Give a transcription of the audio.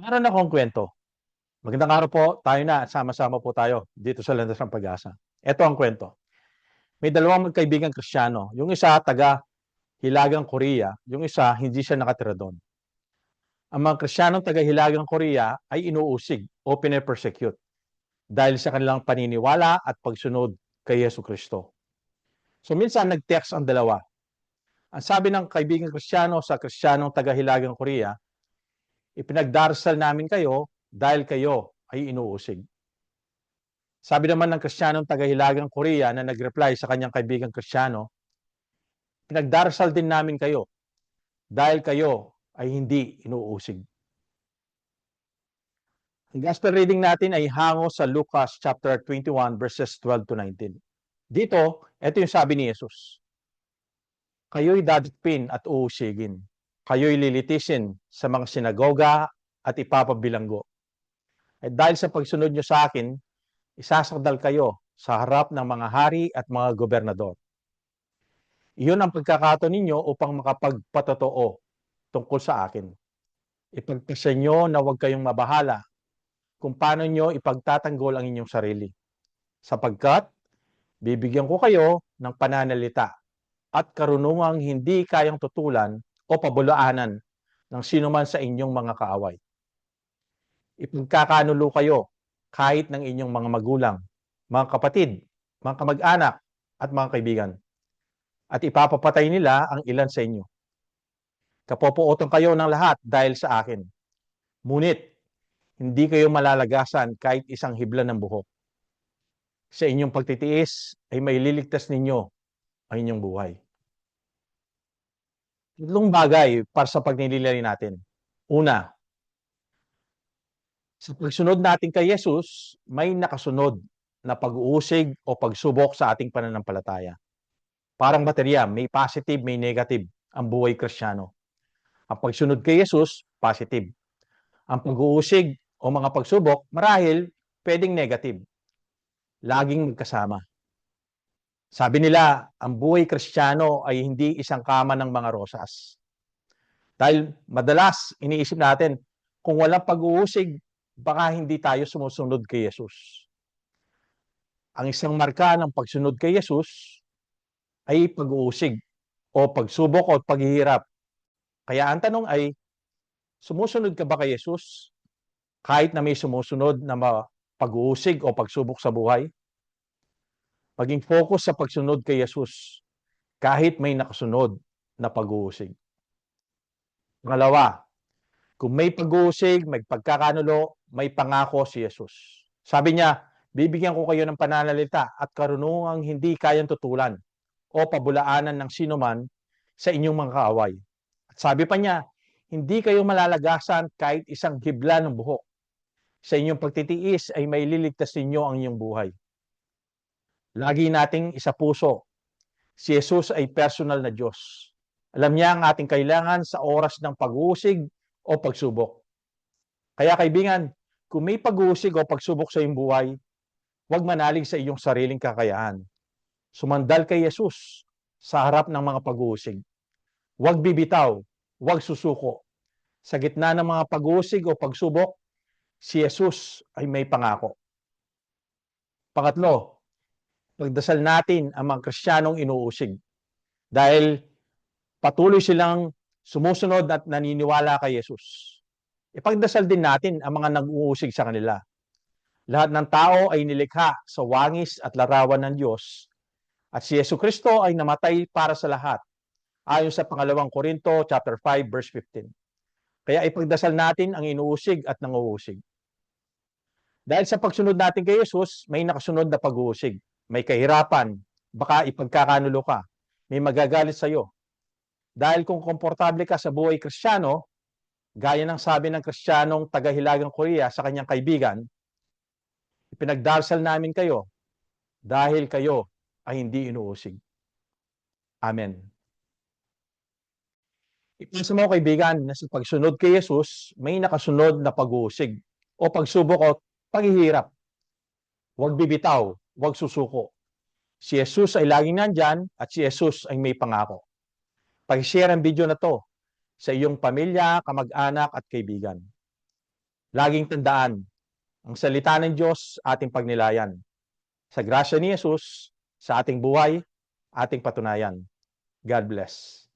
Meron akong kwento. Magandang araw po, tayo na sama-sama po tayo dito sa Landas ng Pag-asa. Ito ang kwento. May dalawang magkaibigang Kristiyano. Yung isa taga Hilagang Korea, yung isa hindi siya nakatira doon. Ang mga Kristiyanong taga Hilagang Korea ay inuusig o pine-persecute dahil sa kanilang paniniwala at pagsunod kay Yesu Kristo. So minsan nag-text ang dalawa. Ang sabi ng kaibigang Kristiyano sa Kristiyanong taga Hilagang Korea, ipinagdarasal namin kayo dahil kayo ay inuusig. Sabi naman ng Kristiyanong taga-Hilagang Korea na nag-reply sa kanyang kaibigang Kristiyano, pinagdarasal din namin kayo dahil kayo ay hindi inuusig. Ang gospel reading natin ay hango sa Lucas chapter 21 verses 12 to 19. Dito, ito yung sabi ni Jesus. Kayo'y dadipin at uusigin. Kayo'y lilitisin sa mga sinagoga at ipapabilanggo. At dahil sa pagsunod nyo sa akin, isasakdal kayo sa harap ng mga hari at mga gobernador. Iyon ang pagkakato ninyo upang makapagpatotoo tungkol sa akin. Ipagpasa nyo na huwag kayong mabahala kung paano nyo ipagtatanggol ang inyong sarili. Sapagkat bibigyan ko kayo ng pananalita at karunungang hindi kayang tutulan o pabulaanan ng sino man sa inyong mga kaaway. Ipagkakanulo kayo kahit ng inyong mga magulang, mga kapatid, mga kamag-anak, at mga kaibigan. At ipapapatay nila ang ilan sa inyo. Kapopuotan kayo ng lahat dahil sa akin. Ngunit, hindi kayo malalagasan kahit isang hibla ng buhok. Sa inyong pagtitiis ay may liligtas ninyo ang inyong buhay. Tatlong bagay para sa pagnililari natin. Una, sa pagsunod natin kay Jesus, may nakasunod na pag-uusig o pagsubok sa ating pananampalataya. Parang baterya, may positive, may negative ang buhay kristyano. Ang pagsunod kay Jesus, positive. Ang pag-uusig o mga pagsubok, marahil, pwedeng negative. Laging magkasama. Sabi nila, ang buhay kristyano ay hindi isang kama ng mga rosas. Dahil madalas, iniisip natin, kung walang pag-uusig, baka hindi tayo sumusunod kay Jesus. Ang isang marka ng pagsunod kay Jesus ay pag-uusig o pagsubok o paghihirap. Kaya ang tanong ay, sumusunod ka ba kay Jesus kahit na may sumusunod na pag-uusig o pagsubok sa buhay? Maging focus sa pagsunod kay Jesus kahit may nakasunod na pag-uusig. Pangalawa, kung may pag-uusig, may pagkakanulo, may pangako si Jesus. Sabi niya, bibigyan ko kayo ng pananalita at karunungang hindi kayang tutulan o pabulaanan ng sino man sa inyong mga kaaway. At sabi pa niya, hindi kayo malalagasan kahit isang hibla ng buhok. Sa inyong pagtitiis ay may liligtas ninyo ang inyong buhay. Lagi nating isa puso. Si Jesus ay personal na Diyos. Alam niya ang ating kailangan sa oras ng pag-uusig o pagsubok. Kaya kaibigan, kung may pag-uusig o pagsubok sa iyong buhay, huwag manalig sa iyong sariling kakayahan. Sumandal kay Jesus sa harap ng mga pag-uusig. Huwag bibitaw, huwag susuko. Sa gitna ng mga pag-uusig o pagsubok, si Jesus ay may pangako. Pangatlo, pagdasal natin ang mga Kristiyanong inuusig. Dahil patuloy silang sumusunod at naniniwala kay Jesus. Ipagdasal din natin ang mga nag-uusig sa kanila. Lahat ng tao ay nilikha sa wangis at larawan ng Diyos. At si Yesu Kristo ay namatay para sa lahat. Ayon sa pangalawang Korinto chapter 5 verse 15. Kaya ipagdasal natin ang inuusig at nanguusig. Dahil sa pagsunod natin kay Jesus, may nakasunod na pag-uusig. May kahirapan, baka ipagkakanulo ka. May magagalit sa iyo. Dahil kung komportable ka sa buhay kristyano, gaya ng sabi ng kristyanong taga-Hilagang Korea sa kanyang kaibigan, ipinagdarsal namin kayo dahil kayo ay hindi inuusig. Amen. Ipasa mo kaibigan na sa pagsunod kay Jesus, may nakasunod na pag-uusig o pagsubok o paghihirap. Huwag bibitaw, huwag susuko. Si Jesus ay laging nandyan at si Jesus ay may pangako. Pag-share ang video na to sa iyong pamilya, kamag-anak at kaibigan. Laging tandaan, ang salita ng Diyos ating pagnilayan. Sa grasya ni Jesus, sa ating buhay, ating patunayan. God bless.